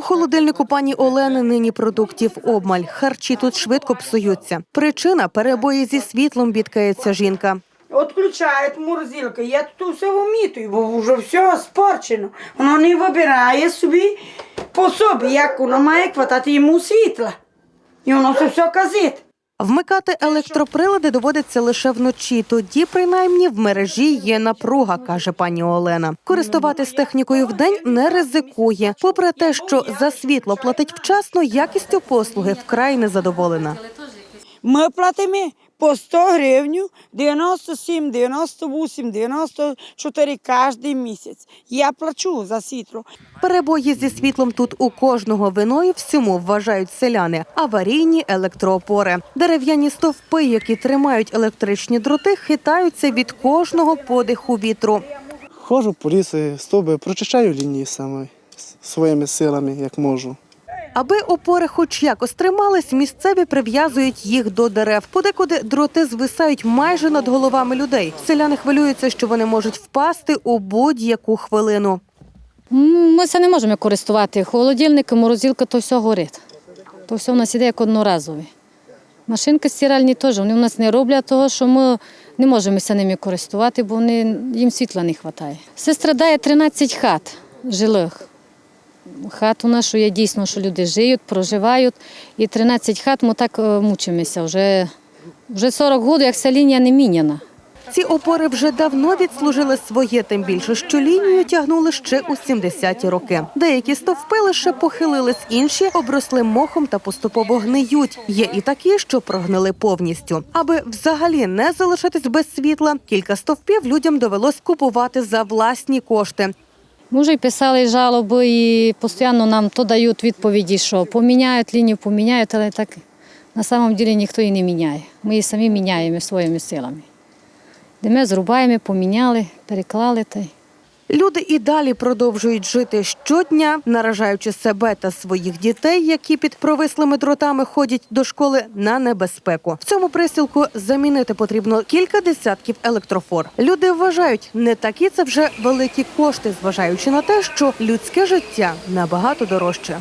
У холодильнику пані Олени нині продуктів обмаль. Харчі тут швидко псуються. Причина перебої зі світлом бідкається жінка. Отключають морозилку. Я тут все вмітую, бо вже все спорчено. Воно не вибирає собі по собі, як воно має хватати йому світла. І воно все казить. Вмикати електроприлади доводиться лише вночі. Тоді, принаймні, в мережі є напруга, каже пані Олена. Користуватись технікою вдень не ризикує. Попри те, що за світло платить вчасно, якістю послуги вкрай незадоволена. Ми платимо по 100 гривень, 97, 98, 94 кожен місяць. Я плачу за світло. Перебої зі світлом тут у кожного виною всьому вважають селяни. Аварійні електроопори. Дерев'яні стовпи, які тримають електричні дроти, хитаються від кожного подиху вітру. Ходжу по лісі, стовби, прочищаю лінії саме своїми силами, як можу. Аби опори хоч якось тримались, місцеві прив'язують їх до дерев. Подекуди дроти звисають майже над головами людей. Селяни хвилюються, що вони можуть впасти у будь-яку хвилину. Ми це не можемо користувати. Холодильник, морозилка, то все горить. То все в нас іде як одноразове. Машинки стиральні теж, вони в нас не роблять того, що ми не можемо ними користувати, бо вони, їм світла не вистачає. Все страдає 13 хат жилих. Хат у нас, що є дійсно, що люди живуть, проживають. І 13 хат ми так е, мучимося. Вже, вже 40 років, як ця лінія не міняна. Ці опори вже давно відслужили своє, тим більше, що лінію тягнули ще у 70-ті роки. Деякі стовпи лише похилились, інші обросли мохом та поступово гниють. Є і такі, що прогнили повністю. Аби взагалі не залишитись без світла, кілька стовпів людям довелось купувати за власні кошти. Ми вже писали жалоби і постійно нам то дають відповіді, що поміняють лінію, поміняють, але так на самом деле ніхто її не міняє. Ми її самі міняємо своїми силами. Де ми зрубаємо, поміняли, переклали та. Люди і далі продовжують жити щодня, наражаючи себе та своїх дітей, які під провислими дротами ходять до школи на небезпеку. В цьому присілку замінити потрібно кілька десятків електрофор. Люди вважають, не такі це вже великі кошти, зважаючи на те, що людське життя набагато дорожче.